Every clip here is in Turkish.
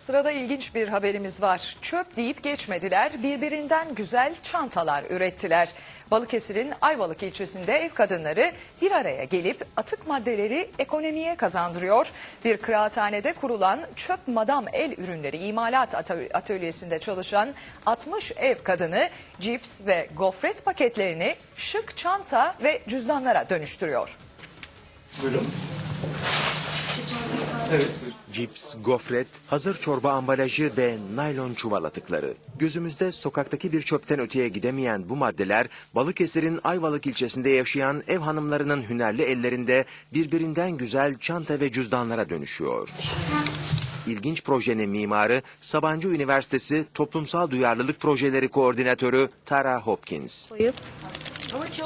Sırada ilginç bir haberimiz var. Çöp deyip geçmediler, birbirinden güzel çantalar ürettiler. Balıkesir'in Ayvalık ilçesinde ev kadınları bir araya gelip atık maddeleri ekonomiye kazandırıyor. Bir kıraathanede kurulan çöp madam el ürünleri imalat atö- atölyesinde çalışan 60 ev kadını cips ve gofret paketlerini şık çanta ve cüzdanlara dönüştürüyor. Buyurun. Evet. Cips, gofret, hazır çorba ambalajı ve naylon çuval atıkları. Gözümüzde sokaktaki bir çöpten öteye gidemeyen bu maddeler Balıkesir'in Ayvalık ilçesinde yaşayan ev hanımlarının hünerli ellerinde birbirinden güzel çanta ve cüzdanlara dönüşüyor. İlginç projenin mimarı Sabancı Üniversitesi Toplumsal Duyarlılık Projeleri Koordinatörü Tara Hopkins.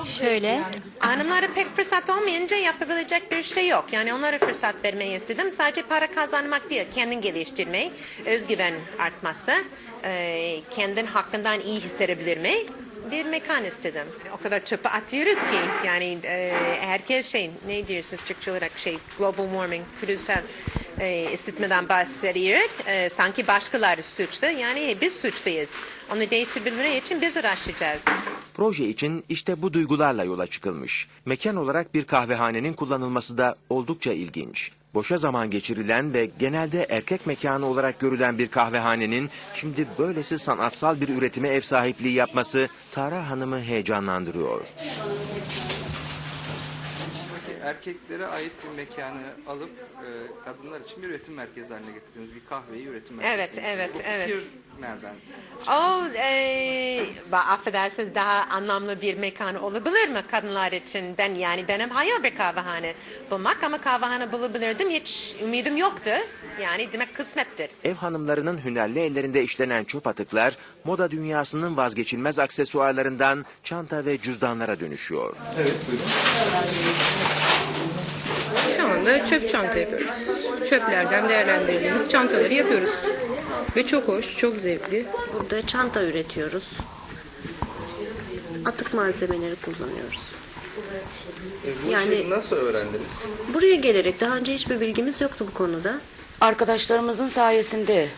Şöyle. Hanımlara pek fırsat olmayınca yapabilecek bir şey yok. Yani onlara fırsat vermeyi istedim. Sadece para kazanmak değil, kendin geliştirmeyi, özgüven artması, e, kendin hakkından iyi hissedebilir mi? Bir mekan istedim. O kadar çöpe atıyoruz ki yani e, herkes şey ne diyorsunuz Türkçe olarak şey global warming küresel e, ısıtmadan bahsediyor. E, sanki başkaları suçlu yani biz suçluyuz. Onu değiştirebilmeleri için biz uğraşacağız. Proje için işte bu duygularla yola çıkılmış. Mekan olarak bir kahvehanenin kullanılması da oldukça ilginç. Boşa zaman geçirilen ve genelde erkek mekanı olarak görülen bir kahvehanenin şimdi böylesi sanatsal bir üretime ev sahipliği yapması Tara Hanım'ı heyecanlandırıyor. Erkeklere ait bir mekanı alıp e, kadınlar için bir üretim merkezi haline getirdiniz. Bir kahveyi üretim merkezi. Evet, evet, Bu evet. fikir nereden? O, e, affedersiniz daha anlamlı bir mekan olabilir mi kadınlar için? Ben yani benim hayal bir kahvehane bulmak ama kahvehane bulabilirdim. Hiç ümidim yoktu. Yani demek kısmettir. Ev hanımlarının hünerli ellerinde işlenen çöp atıklar moda dünyasının vazgeçilmez aksesuarlarından çanta ve cüzdanlara dönüşüyor. Evet buyurun. Şu anda çöp çanta yapıyoruz. Çöplerden değerlendirdiğimiz çantaları yapıyoruz. Ve çok hoş, çok zevkli. Burada çanta üretiyoruz. Atık malzemeleri kullanıyoruz. E, bu Yani- işi nasıl öğrendiniz? Buraya gelerek daha önce hiçbir bilgimiz yoktu bu konuda. arkadaşlarımızın sayesinde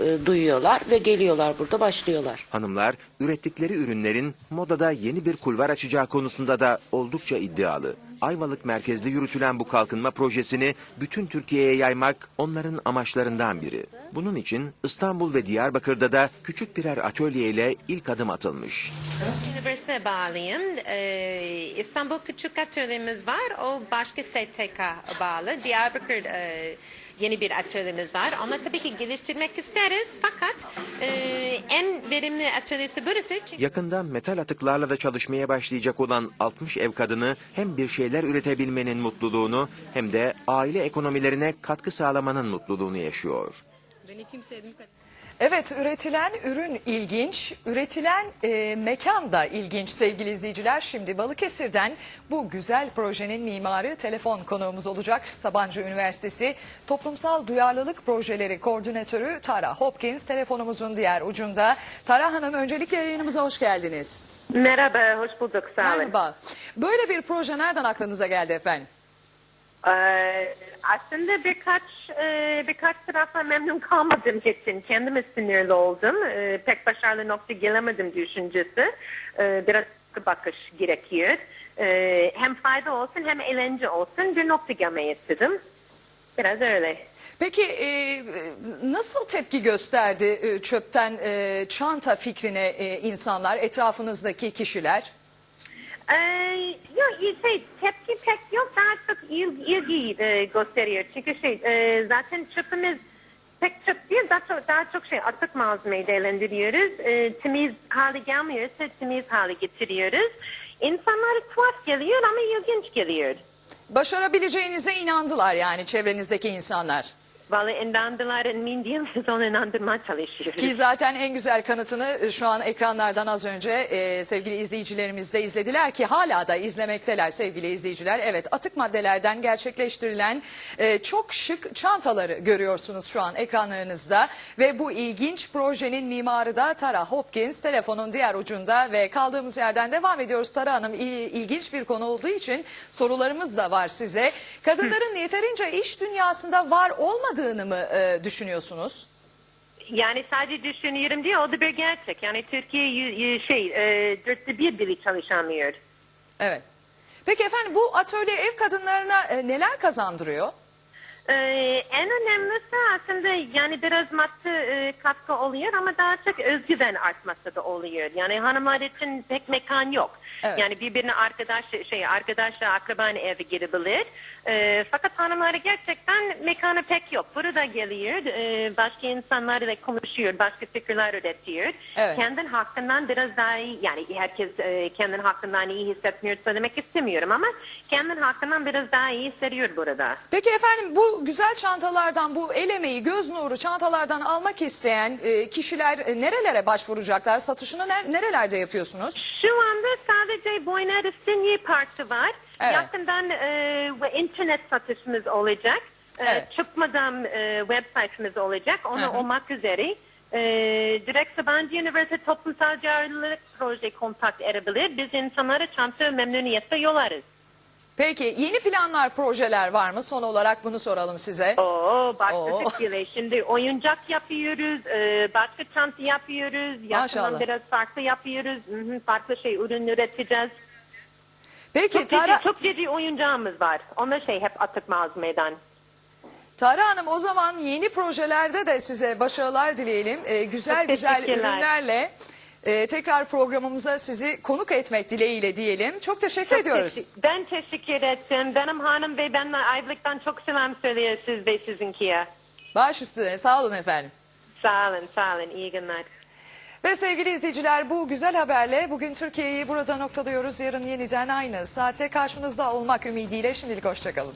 e, duyuyorlar ve geliyorlar burada başlıyorlar. Hanımlar ürettikleri ürünlerin modada yeni bir kulvar açacağı konusunda da oldukça iddialı. Ayvalık merkezli yürütülen bu kalkınma projesini bütün Türkiye'ye yaymak onların amaçlarından biri. Bunun için İstanbul ve Diyarbakır'da da küçük birer atölyeyle ilk adım atılmış. Üniversiteye bağlıyım. Ee, İstanbul Küçük Atölyemiz var. O başka STK bağlı. Diyarbakır e, yeni bir atölyemiz var. Onu tabii ki geliştirmek isteriz. Fakat e, en verimli atölyesi burası. Yakında metal atıklarla da çalışmaya başlayacak olan 60 ev kadını hem bir şeyler üretebilmenin mutluluğunu hem de aile ekonomilerine katkı sağlamanın mutluluğunu yaşıyor. Beni kim sevdim Evet üretilen ürün ilginç, üretilen e, mekan da ilginç sevgili izleyiciler. Şimdi Balıkesir'den bu güzel projenin mimarı telefon konuğumuz olacak. Sabancı Üniversitesi Toplumsal Duyarlılık Projeleri Koordinatörü Tara Hopkins telefonumuzun diğer ucunda. Tara Hanım öncelikle yayınımıza hoş geldiniz. Merhaba, hoş bulduk. Sağ olun. Merhaba. Böyle bir proje nereden aklınıza geldi efendim? Ee, aslında birkaç e, birkaç tarafla memnun kalmadığım için kendime sinirli oldum. Ee, pek başarılı nokta gelemedim düşüncesi. Ee, biraz bakış gerekiyor. Ee, hem fayda olsun hem eğlence olsun bir nokta gelmeyi istedim. Biraz öyle. Peki e, nasıl tepki gösterdi e, çöpten e, çanta fikrine e, insanlar, etrafınızdaki kişiler? Ee, pek çok il, ilgi e, gösteriyor. Çünkü şey e, zaten çöpümüz pek çöp değil daha çok, daha çok şey atık malzemeyi değerlendiriyoruz e, temiz hale gelmiyorsa temiz hale getiriyoruz. İnsanlara tuhaf geliyor ama ilginç geliyor. Başarabileceğinize inandılar yani çevrenizdeki insanlar. Vallahi inandılar emin değilim siz onu inandırmaya çalışıyoruz. Ki zaten en güzel kanıtını e, şu an ekranlardan az önce e, sevgili izleyicilerimiz de izlediler ki hala da izlemekteler sevgili izleyiciler. Evet atık maddelerden gerçekleştirilen e, çok şık çantaları görüyorsunuz şu an ekranlarınızda. Ve bu ilginç projenin mimarı da Tara Hopkins telefonun diğer ucunda ve kaldığımız yerden devam ediyoruz. Tara Hanım il- ilginç bir konu olduğu için sorularımız da var size. Kadınların yeterince iş dünyasında var olmadığı olmadığını mı e, düşünüyorsunuz? Yani sadece düşünüyorum diye o da bir gerçek. Yani Türkiye y- y- şey e, dörtte bir bile çalışamıyor. Evet. Peki efendim bu atölye ev kadınlarına e, neler kazandırıyor? Ee, en önemlisi aslında yani biraz maddi e, katkı oluyor ama daha çok özgüven artması da oluyor. Yani hanımlar için pek mekan yok. Evet. Yani birbirine arkadaş şey arkadaşla akrabanın eve girebilir. Ee, fakat hanımlara gerçekten mekanı pek yok. Burada geliyor, e, başka insanlarla konuşuyor, başka fikirler üretiyor. Evet. Kendin hakkından biraz daha iyi, yani herkes e, kendin hakkından iyi hissetmiyor söylemek istemiyorum ama kendin hakkından biraz daha iyi hissediyor burada. Peki efendim bu güzel çantalardan bu el emeği göz nuru çantalardan almak isteyen e, kişiler e, nerelere başvuracaklar? Satışını ner- nerelerde yapıyorsunuz? Şu anda sadece Boyner Sinye Parkı var. Evet. Yakından e, internet satışımız olacak. E, Evet. Çıkmadan e, website'imiz olacak. Onu Hı hı. olmak üzere. E, direkt Sabancı Üniversitesi Toplumsal Yararlılık Proje kontak edebilir. Biz insanlara çanta memnuniyetle yollarız. Peki yeni planlar projeler var mı? Son olarak bunu soralım size. Oo, başka Oo. bile. Şimdi oyuncak yapıyoruz, e, başka çanta yapıyoruz. Yakından Maşallah. biraz farklı yapıyoruz. Hı hı, farklı şey ürün üreteceğiz. Peki Çok Tara, ciddi, çok ciddi oyuncağımız var. Onlar şey hep atık malzemeden. Tara Hanım o zaman yeni projelerde de size başarılar dileyelim. E, güzel Çok güzel teşekkürler. ürünlerle e, tekrar programımıza sizi konuk etmek dileğiyle diyelim. Çok teşekkür ediyoruz. Teşekkür- Ben teşekkür ederim. Benim hanım ve ben Ayvalık'tan çok selam söylüyor siz ve sizinkiye. Baş üstüne sağ olun efendim. Sağ olun, sağ olun. İyi günler. Ve sevgili izleyiciler bu güzel haberle bugün Türkiye'yi burada noktalıyoruz. Yarın yeniden aynı saatte karşınızda olmak ümidiyle şimdilik hoşçakalın.